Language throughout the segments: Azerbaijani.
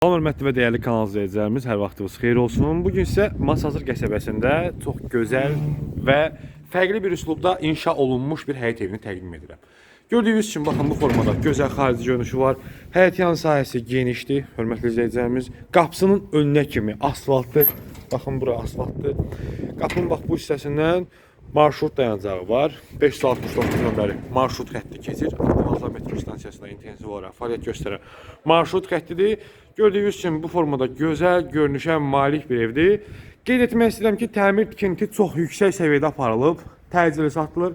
Salam hörmətli və dəyərli kanal izləyicilərimiz, hər vaxtınız xeyir olsun. Bu gün sizə Masazır qəsəbəsində çox gözəl və fərqli bir üslubda inşa olunmuş bir həyət evini təqdim edirəm. Gördüyünüz kimi baxın bu formada gözəl xarici görünüşü var. Həyət yan sahəsi genişdir, hörmətli izləyicilərimiz. Qapısının önünə kimi asfaltlı, baxın bura asfaltlı. Qapının bax bu hissəsindən marşrut dayanacağı var. 569 nömrəli marşrut xətti keçir. Avtobuslar metro stansiyasında intensiv olaraq fəaliyyət göstərən marşrut xəttidir. Gördüyünüz kimi bu formada gözəl görünüşə malik bir evdir. Qeyd etmək istəyirəm ki, təmir tikinti çox yüksək səviyyədə aparılıb, təcili satılır.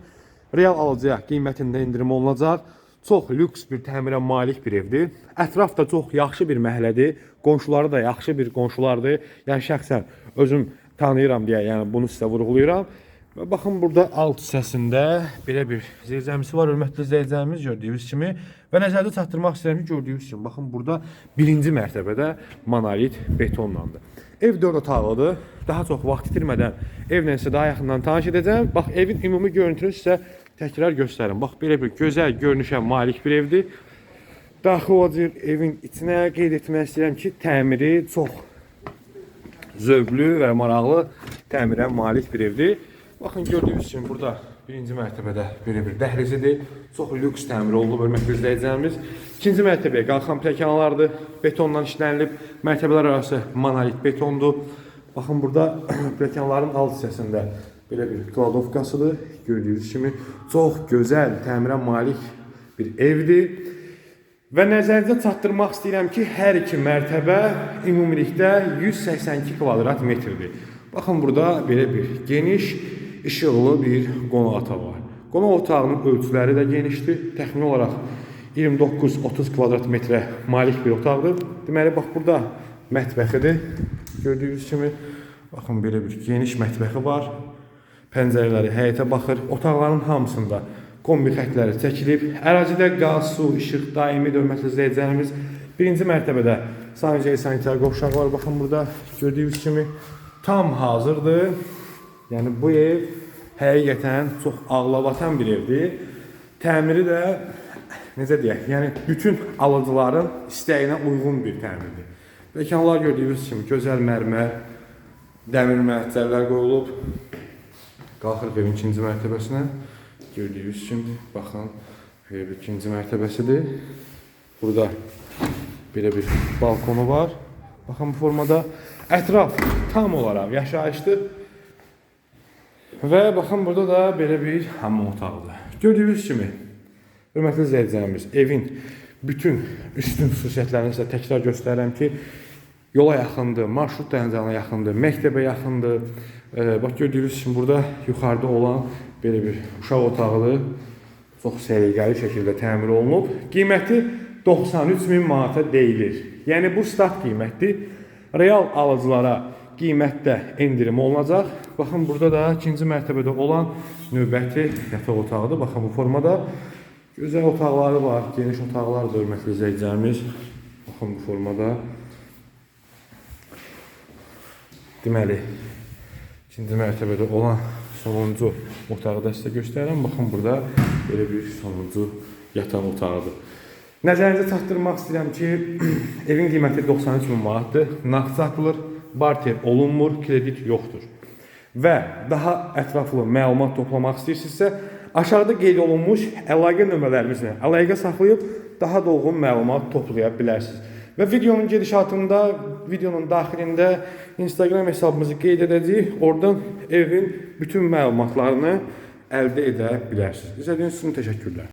Real alıcıya qiymətində endirim olunacaq. Çox lüks bir təmirə malik bir evdir. Ətraf da çox yaxşı bir məhəllədir. Qonşuları da yaxşı bir qonşulardır. Yəni şəxsən özüm tanıyıram deyə, yəni bunu sizə vurğulayıram. Və baxın burada alt hissəsində belə bir zircəmisi var, hörmətli izləyicilərimiz gördüyünüz kimi. Və nəzərdə çatdırmaq istəyirəm ki, gördüyünüz kimi baxın burada birinci mərtəbədə monolit betonlandı. Ev 4 otaqlıdır. Daha çox vaxt itirmədən evlə sizə daha yaxından tanış edəcəm. Bax evin ümumi görüntünü sizə təkrar göstərim. Bax belə bir gözəl görünüşə malik bir evdir. Daxil olacaq evin içinə qeyd etmək istəyirəm ki, təmiri çox zövqlü və maraqlı təmirə malik bir evdir. Baxın gördüyünüz kimi burada birinci mərtəbədə belə bir dəhlizidir. Çox lüks təmir olunub hörmətli izləyicilərimiz. İkinci mərtəbəyə qalxan pilləkənlərdir. Betondan işlənilib. Mərtəbələr arası monolit betondur. Baxın burada pilləkənlərin alt hissəsində belə bir kladovkasıdır. Gördüyünüz kimi çox gözəl təmirə malik bir evdir. Və nəzərinizə çatdırmaq istəyirəm ki, hər iki mərtəbə ümumilikdə 182 kvadrat metrdir. Baxın burada belə bir geniş, işıqlı bir qonaq otağı var. Qonaq otağının ölçüləri də genişdir. Təxmini olaraq 29-30 kvadrat metrə malik bir otaqdır. Deməli bax burada mətbəxidir. Gördüyünüz kimi baxın belə bir geniş mətbəxi var. Pəncərələri həyətə baxır. Otaqların hamısında kombi xətləri çəkilib. Ərazidə qaz, su, işıq daimi hörmətli izləyicilərimiz. Birinci mərtəbədə sanitariya sanitar qovşaq var. Baxın burada gördüyünüz kimi tam hazırdır. Yəni bu ev həqiqətən çox ağlabatan bir evdir. Təmiri də necə deyək, yəni bütün alıcıların istəyinə uyğun bir təmirdir. Məkanlar gördüyünüz kimi gözəl mərmər, dəmir məhəccərlər qoyulub. Qalxırıq evin ikinci mərtəbəsinə. Gördüyünüz kimi, baxın, bir ikinci mərtəbəsidir. Burada belə bir balkonu var. Baxın bu formada ətraf tam olaraq yaşayışdır. Və baxın burada da belə bir hamam otağıdır. Gördüyünüz kimi, hörmətli izləyicilərimiz, evin bütün üstün xüsusiyyətlərini sizə təkrar göstərirəm ki, yola yaxındır, marşrut dayanacağına yaxındır, məktəbə yaxındır. E, bax gördüyünüz kimi burada yuxarıda olan belə bir uşaq otağıdır. Çox səliqəli şəkildə təmir olunub. Qiyməti 93 min manata deyilir. Yəni bu start qiymətdir. Real alıcılara qiymətdə endirim olunacaq. Baxın burada da ikinci mərtəbədə olan növbəti yataq otağıdır. Baxın bu formada gözəl otaqları var, geniş otaqlardır hörmətli izləyicilərimiz. Baxın bu formada. Deməli, ikinci mərtəbədə olan sonuncu otağı da sizə göstərirəm. Baxın burada belə bir sonuncu yataq otağıdır. Nəzərinizə çatdırmaq istəyirəm ki, evin qiyməti 93 min manatdır. Nağd satılır, barter olunmur, kredit yoxdur. Və daha ətraflı məlumat toplamaq istəyirsinizsə, aşağıda qeyd olunmuş əlaqə nömrələrimizlə əlaqə saxlayıb daha dolğun məlumat toplaya bilərsiniz. Və videonun gedişatında, videonun daxilində Instagram hesabımızı qeyd edəcəyik. Oradan evin bütün məlumatlarını əldə edə bilərsiniz. İzlədiyiniz üçün təşəkkürlər.